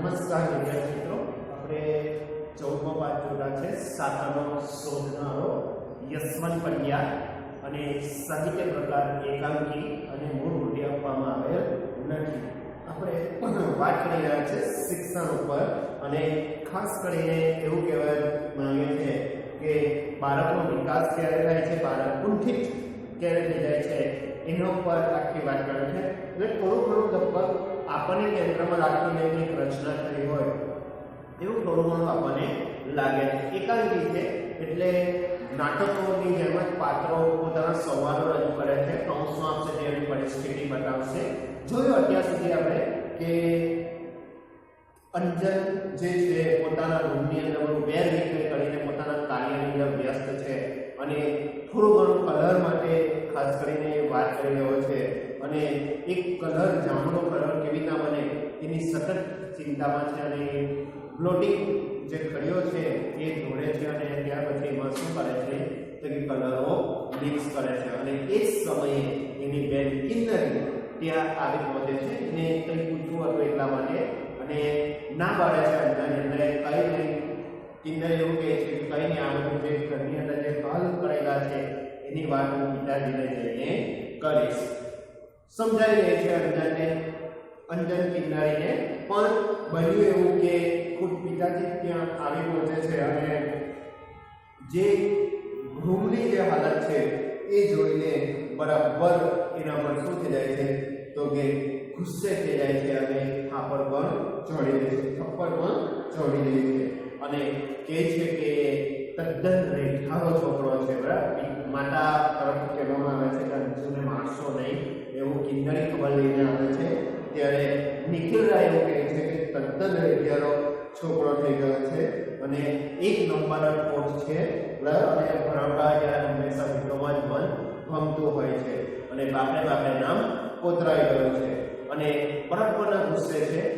નમસ્કાર વિદ્યાર્થી મિત્રો. આપણે ચૌદમો પાઠ જોતા છે. સાતમો શોધનારો યશવંત પંડ્યા અને સાહિત્ય પ્રકાર એકાંકી અને મૂળ રૂઢિ આપવામાં આવેલ નથી. આપણે વાત કરી રહ્યા છે શિક્ષણ ઉપર અને ખાસ કરીને એવું કહેવાય માંગે છે કે બાળકનો વિકાસ ક્યારે થાય છે? બાળક કુંઠિત ક્યારે થઈ જાય છે? એના ઉપર આખી વાત કરે છે. એટલે થોડું ઘણું લગભગ આપણને કેન્દ્રમાં રાખીને એક રચના કરી હોય, એવું થોડું ઘણું આપણને લાગે છે. રીતે એટલે નાટકોની જેમ જ પાત્રો પોતાના સવાલો રજૂ કરે છે કૌંસમાં આપશે, તેની પરિસ્થિતિ બતાવશે. જોયું અત્યાર સુધી આપણે કે અંજન જે છે, પોતાના રૂમની અંદર વેર વિખેર કરીને પોતાના કાર્યની અંદર વ્યસ્ત છે અને થોડું ઘણું કલર માટે ખાસ કરીને વાત કરી રહ્યો છે. અને એક કલર જાંબળો કલર કેવી રીતના બને, એની સતત ચિંતામાં છે અને બ્લોટિંગ જે ખડીઓ છે એ દોડે છે અને ત્યાર પછી એમાં શું કરે છે? તો કે કલરો મિક્સ કરે છે અને એ સમયે એની બેન કિન્નરી ત્યાં આવી પહોંચે છે. એને કંઈ પૂછવું હતું એટલા માટે અને ના પાડે છે અંદરની અંદર. કઈ નહીં. કિન્નર એવું કહે છે કે કઈ નહીં, આ જે ઘરની અંદર જે કલ કરેલા છે, એની વાત હું પિતાજીને જઈને કરીશ. સમજાઈ રહી છે અંજનને અંજન કિન્નરીને પણ બન્યું એવું કે ખુદ પિતાજી ત્યાં આવી પહોંચે છે અને જે રૂમની જે હાલત છે એ જોઈને બરાબર એના પર શું થઈ જાય છે? તો કે ગુસ્સે થઈ જાય છે અને થાપડ પણ ચડી દે છે, થપ્પડ પણ ચડી દે છે. અને કહે છે કે તદ્દન રેઠારો છોકરો છે, બરાબર? માતા તરફ કહેવામાં આવે છે કે અંજુને મારશો નહીં. એવું કિન્નરી લઈને આવે છે. ત્યારે નિખિલ રાય એવું કહે છે કે તદ્દન રેઠિયારો છોકરો થઈ ગયો છે અને એક નંબર કોટ છે. અને ભણવા જ્યારે હંમેશા વિડીયોમાં જ મન ગમતું હોય છે. અને બાપરે બાપે નામ કોતરાઈ ગયું છે. અને બરાબરના ગુસ્સે છે.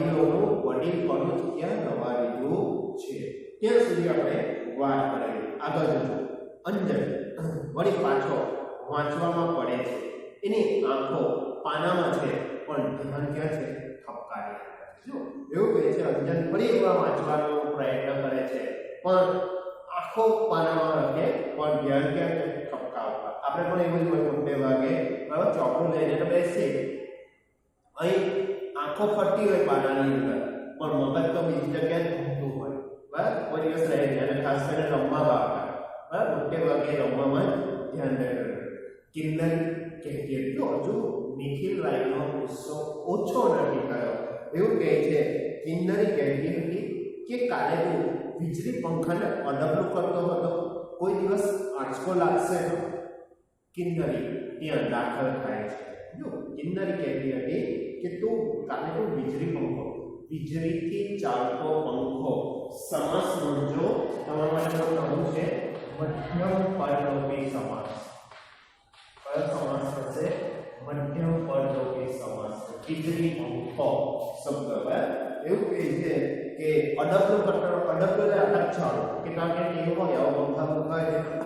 વડીલોનું વડીલ પણ ત્યાં નવા લીધું છે. ત્યાં સુધી આપણે વાત કરેલી આગળ જજો. અંજન વળી પાછો વાંચવામાં પડે છે. એની આંખો પાનામાં છે, પણ ધ્યાન ક્યાં છે? ખપકારી જો, એવું કહે છે અંજન ફરી એકવાર વાંચવાનો પ્રયત્ન કરે છે. પણ આંખો પાનામાં રાખે, પણ ધ્યાન ક્યાં છે? ઠપકા આપણે પણ એવું જ હોય, મોટે ભાગે ચોપડું લઈને તો બેસી અહીં ફરતી હોય પાનાની અંદર પણ મગજ તો બીજી જગ્યાએ જ ઘૂમતું હોય બરાબર કોઈ દિવસ રહે નહીં અને ખાસ કરીને રમવા બહાર બરાબર મોટે ભાગે રમવામાં જ ધ્યાન રહે કિન્નર કહેતી હતી તો હજુ નિખિલ રાયનો ગુસ્સો ઓછો નથી થયો એવું કહે છે કિન્નરી કહેતી હતી કે કાલે તું વીજળી પંખાને અડગલું કરતો હતો કોઈ દિવસ આંચકો લાગશે તો કિન્નરી ત્યાં દાખલ થાય છે જો કિન્નરી કહેતી હતી કે તું કાલે તું વીજળી પંખો વીજળીથી ચાલતો પંખો સમાસ નોંધજો તમારા માટે નવું છે મધ્યમ પરલોપી સમાસ કયો સમાસ થશે મધ્યમ પરલોપી સમાસ વીજળી પંખો શબ્દ બરાબર એવું કહે છે કે અડકલું કરતા અડકલું એટલે અટક ચાલુ કે કારણ કે એવું હોય આવો પંખા પંખા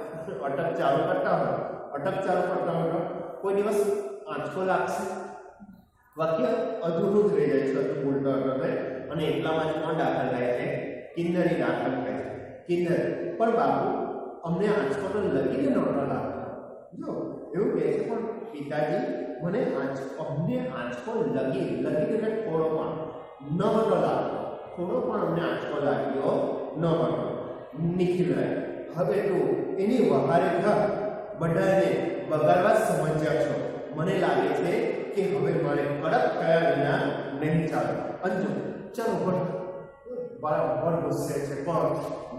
અટક ચાલુ કરતા હોય અટક ચાલુ કરતા હોય કોઈ દિવસ આંચકો લાગશે વાક્ય અધૂરું જ રહી જાય છે હજુ ન અને એટલામાં જ કોણ દાખલ થાય છે. કિન્નરી દાખલ થાય છે. કિન્નર. પણ બાપુ, અમને આંચકો તો લગીને નહોતો લાગતો જો, એવું કહે છે પણ પિતાજી, મને આંચ અમને આંચકો લગી લગી એટલે થોડો પણ. ન હતો થોડો પણ અમને આંચકો લાગ્યો ન હતો. નિખિલ હવે તું એની વહારે થ. બધાને બગાડવા સમજ્યા છો. મને લાગે છે કે હવે મારે કડક કયા વિના નહીં ચાલે. અંજુ, ચાલો પણ બરાબર ગુસ્સે છે પણ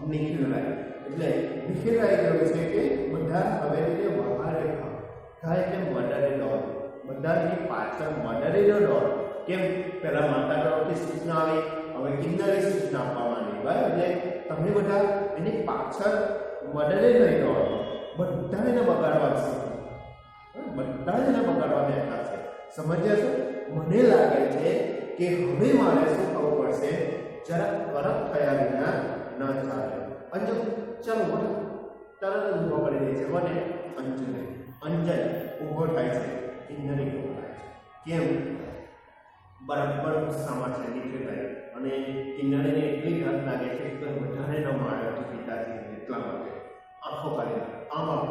નિખિલ રાય. એટલે નિખિલ રાય કહ્યું છે કે બધા હવે એને વહારે ખા થાય એટલે મર્ડરે દોડ બધાની પાછળ મર્ડરે ન દોડ કેમ? પહેલાં માતા તરફથી સૂચના આવી. હવે કિન્નરે સૂચના આપવામાં આવી બરાબર? એટલે તમે બધા એની પાછળ મર્ડરે નહીં દોડો બધાને બગાડવા છે બધાને બગાડવા બેઠા છે સમજ્યા છો? મને લાગે છે કે હવે મારે શું કરવું પડશે? જરા કરક થયા વિના ન ચાલે. અંજુ, ચાલો મને તરત જ ઊભો કરી દે છે મને અંજુને. અંજન ઊભો થાય છે ઇન્દ્રિય ઊભો થાય છે. કેમ? બરાબર ગુસ્સામાં છે નીકળી અને કિન્નરીને એટલી ઘાત લાગે છે કે વધારે ન મારે તો પિતાજી એટલા માટે. આંખો કાઢી આમાં?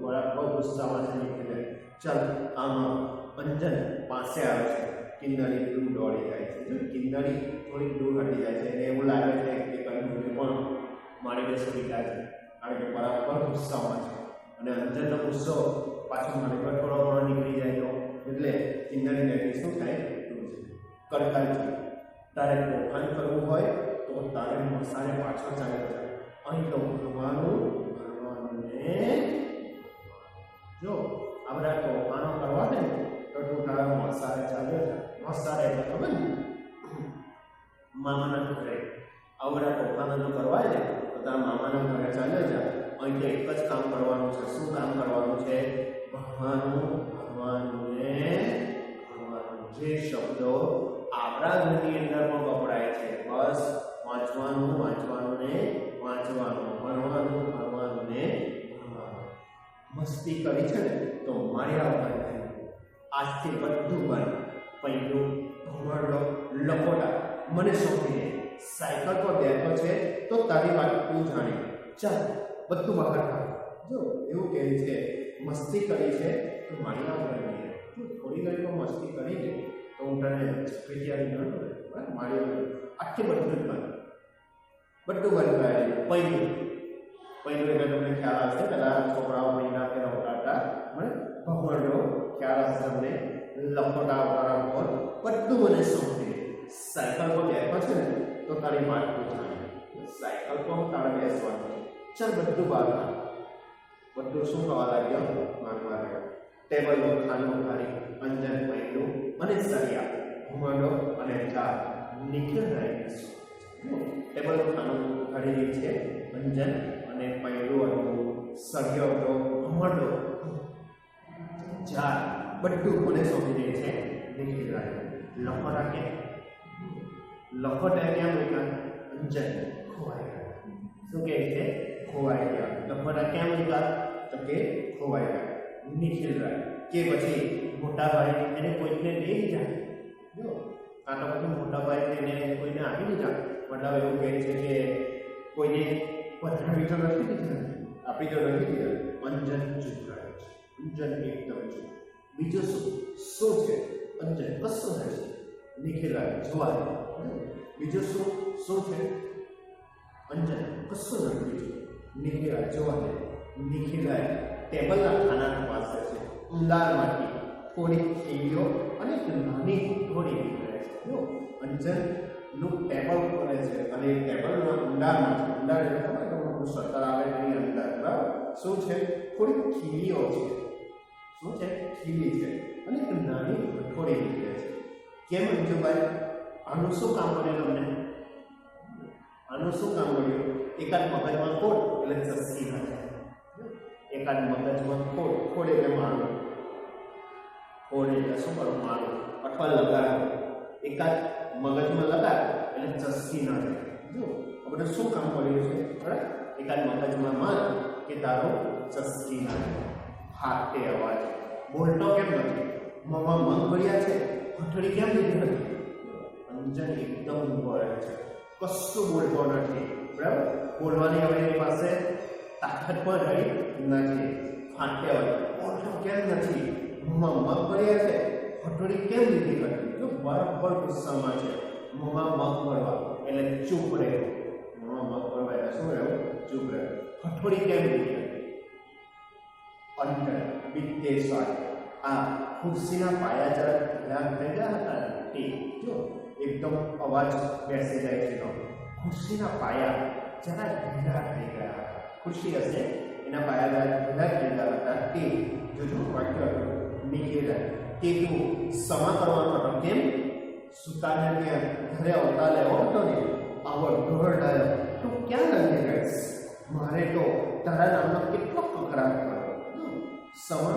બરાબર ગુસ્સામાં છે નીકળી ચાલ, આમાં અંજન પાસે આવે છે. કિન્નરી દૂર દોડી જાય છે. જો કિન્નરી થોડીક દૂર હટી જાય છે. અને એવું લાગે છે કે કંઈ પણ મારી બેસે છે. કારણ કે બરાબર ગુસ્સામાં છે. અને અંજનનો ગુસ્સો પાછો મારી પર થોડો ઘણો નીકળી જાય તો. એટલે કિન્નરીને શું થાય? દૂર છે. તારે તોફાન કરવું હોય તો તારે મસાને પાછો ચાલે છે. અહીં તો ભણવાનું ભણવાનું ને જો, આ બધા તોફાનો કરવા છે ને. કામ તારા ચાલે છે. મસાલે એટલે ખબર ને મામાના ઘરે. આવડા પપ્પાના કરવાય છે તો તારા મામાના ઘરે ચાલે છે. અહીં એક જ કામ કરવાનું છે. શું કામ કરવાનું છે? ભણવાનું ભણવાનું ને જે શબ્દો આપણા ઘરની અંદર પણ વપરાય છે. બસ વાંચવાનું વાંચવાનું ને વાંચવાનું. ભણવાનું ભણવાનું ને ભણવાનું. મસ્તી કરી છે ને, તો માર્યા આજથી બધું બંધ પહેલું ભમરડો લખોટા મને સોંપી દે સાયકલ પર બેઠો છે તો તારી વાત તું જાણી ચાલ બધું બહાર કાઢ જો એવું કહે છે મસ્તી કરી છે તો માર્યા વગર નહીં તું થોડી ઘણી પણ મસ્તી કરી દે તો હું તને વિચારી ન કરું બરાબર મારી આખી બધું જ બંધ બધું બંધ કરાયેલું પહેલું પહેલું એટલે તમને ખ્યાલ આવશે પેલા છોકરાઓ મહિના કે રમતા મને ભગવાનનો ખ્યાલ આવશે તમને લખોટા વાળા પર બધું મને સોંપે સાયકલ પર બેઠો છે ને તો તારી વાત પૂછાય સાયકલ પર તારે બેસવાનું ચાલ બધું બહાર બધું શું થવા લાગ્યો માનવા લાગ્યો ટેબલ ખાનું ખાલી અંજન પહેલું અને સરિયા ઘુમડો અને ચા નિખિલ રહી ટેબલ ખાનું ઘડી છે અંજન અને પૈલું હતું સળિયો હતો ઘુમડો ચાર. બધું મને સોંપી દે છે. નિખિલ રહી લખોટા કે લખોટા ક્યાં મૂક્યા અંજન ખોવાઈ ગયા. શું કહે છે? ખોવાઈ ગયા. લખોટા ક્યાં મૂક્યા તો કે ખોવાઈ ગયા. નિખિલ રાય કે પછી મોટા એને કોઈને લઈ જાય. જો. કાં તો પછી મોટા ભાઈ એને કોઈને આપી દીધા. મતલબ એવું કહે છે કે કોઈને પધરાવી તો નથી આપી તો નથી અંજન ચૂપ રહે છે. અંજન એકદમ છે. બીજો શું? શું છે? અંજન નથી નિખિલ રાય જોવા બીજો શું? શું છે? અંજન કશું નથી છે. રાય જોવા રાય ટેબલના ખાના પાસે છે. ઉંદારમાંથી થોડી થેલીઓ અને નાની થોડી નીકળે છે. અંજનનું ટેબલ ખોલે છે અને ટેબલના ઊંડામાં છે ઊંડાર એટલે ખબર કે મોટું આવે એની અંદર. શું છે? થોડીક ખીલીઓ છે. શું છે? ધીમી છે અને એક નાની થોડી નીકળે છે. કેમ અંજુભાઈ આનું શું કામ કર્યું તમને? આનું શું કામ કર્યું એકાદ મગજમાં ખોટ એટલે ના જાય એકાદ મગજમાં ખોટ ખોડ એટલે મારું. ખોડ એટલે શું કરું મારું. અથવા લગાડ. એકાદ મગજમાં લગાડ એટલે ચસ્કી ના જાય જો આપણે શું કામ કર્યું છે? બરાબર? એકાદ મગજમાં માર કે તારો ચસ્કી ના જાય હાથ તે અવાજ બોલતો કેમ નથી મોંમાં મગ ભર્યા છે હથડી કેમ લીધી નથી અંજન એકદમ ઊભો રહે છે કશું બોલતો નથી બરાબર બોલવાની હવે એની પાસે તાકાત પણ રહી નથી ફાંટે હોય બોલતો કેમ નથી મોંમાં મગ ભર્યા છે હથોડી કેમ લીધી હતી જો બરાબર ગુસ્સામાં છે મોંમાં મગ ભરવા એટલે ચૂપ રહેવું મોંમાં મગ ભરવા એટલે શું રહેવું ચૂપ રહેવું હથોડી કેમ લીધી હતી અંતર વિદ્યેશ્વર આ ખુરશીના પાયા જરા ઢીલા થઈ ગયા હતા ને તે જો એકદમ અવાજ બેસી જાય છે એનો ખુરશીના પાયા જરા ઢીલા થઈ ગયા હતા ખુરશી હશે એના પાયા જરા ઢીલા થઈ ગયા હતા તે જોજો વાક્ય નીકળે કે તું સમા કરવાનો હતો કેમ સુતાને ત્યાં ઘરે અવતાર લેવો હતો ને આવો ઢોરડાયો તો ક્યાં લઈને ગઈશ મારે તો તારા નામનો કેટલો કકરાટ કર્યો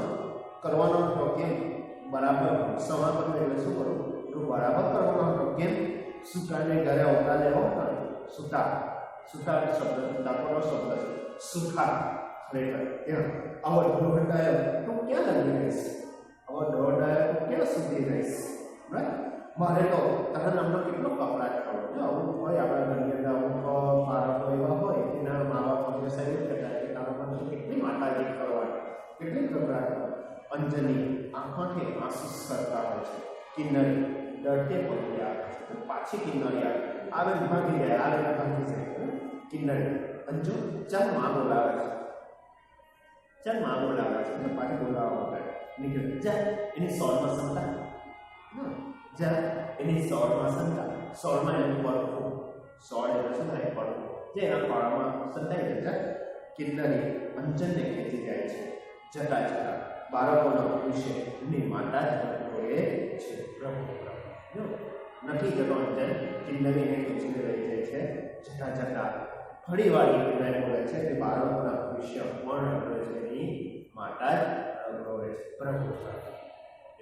કરવાનો હતો કેમ બરાબર સમા કરવું એટલે શું કરવું? એટલું બરાબર કરવાનો હતો કેમ સુતાને ઘરે આવતા ને સુતા સુતા શબ્દ સુતાપોનો શબ્દ છે સુખા, ખરેખર ત્યાં આવો દોઢાયો તો ક્યાં લગી રહીશ આવો દોઢાયો તો ક્યાં સુધી રહીશ રાઈટ મારે તો તારા નામનો કેટલો કપડાટ કરો જો, આવું હોય, આપણા ઘરની અંદર અમુક બાળકો એવા હોય, એના મા બાપ અમને એવું કરતા કે તારા મને કેટલી માતાજી કરવાની. કેટલી પ્રકાર અંજની આંખોથી આંસુ સરતા હોય છે? કિન્નરી ડરતે પગલે આવે છે? પાછી કિન્નરી આવે. આવે ભાગી જાય, આવે ભાગી જાય. કિન્નરી અંજુ ચાલમાં બોલાવે છે. ચાલમાં બોલાવે છે. અને પાછી બોલાવવા માટે નીકળે. જા, એની સોળમાં સંતા જા, એની સોળમાં સંતા સોળમાં એનું પડવું સોળ એટલે શું થાય પડવું જે એના પાળામાં સંતાઈ જાય કિન્નરી અંજનને ખેંચી જાય છે. જતા જતા બાળકોના એમની માતા જ હોય છે. પ્રભુ પ્રભુ. નથી જતો અંજન કિન્નરીને ખેંચીને રહી જાય છે જતા જતા ફરી વાર કહેવાય બોલે છે કે બાળકોના ભવિષ્ય પણ એની માતા જ રગડે છે. પ્રભુ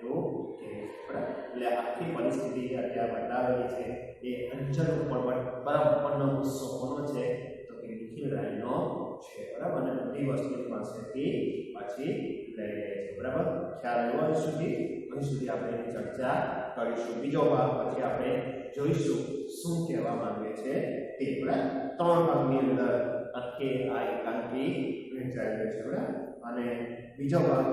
એવું છે એટલે આખી પરિસ્થિતિ અત્યારે બતાવેલી છે એ અંચલ ઉપર પણ ઉપરનો ગુસ્સો કોનો છે? તો કે નિખિલ રાયનો છે, બરાબર? અને બધી વસ્તુની પાસેથી પાછી લઈ લે છે, બરાબર? ખ્યાલ આવ્યો અહીં સુધી? અહીં સુધી આપણે એની ચર્ચા કરીશું. બીજો ભાગ પછી આપણે જોઈશું શું કહેવા માંગે છે તે, બરાબર? ત્રણ ભાગની અંદર અટકે આ એકાંકી વહેંચાયેલી છે, બરાબર? અને બીજો ભાગ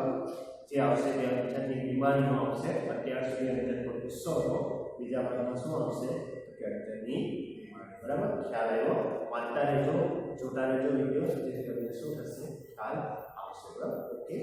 જે આવશે તે અંતરની બીમારીનો આવશે અત્યાર સુધી અંતરનો ગુસ્સો હતો. બીજા ભાગમાં શું આવશે તો કે અંતરની બીમારી, બરાબર? ખ્યાલ આવ્યો? વાંચતા રહેજો. જોતા રહેજો વીડિયો જેથી તમને શું થશે ખ્યાલ આવશે બરાબર? ઓકે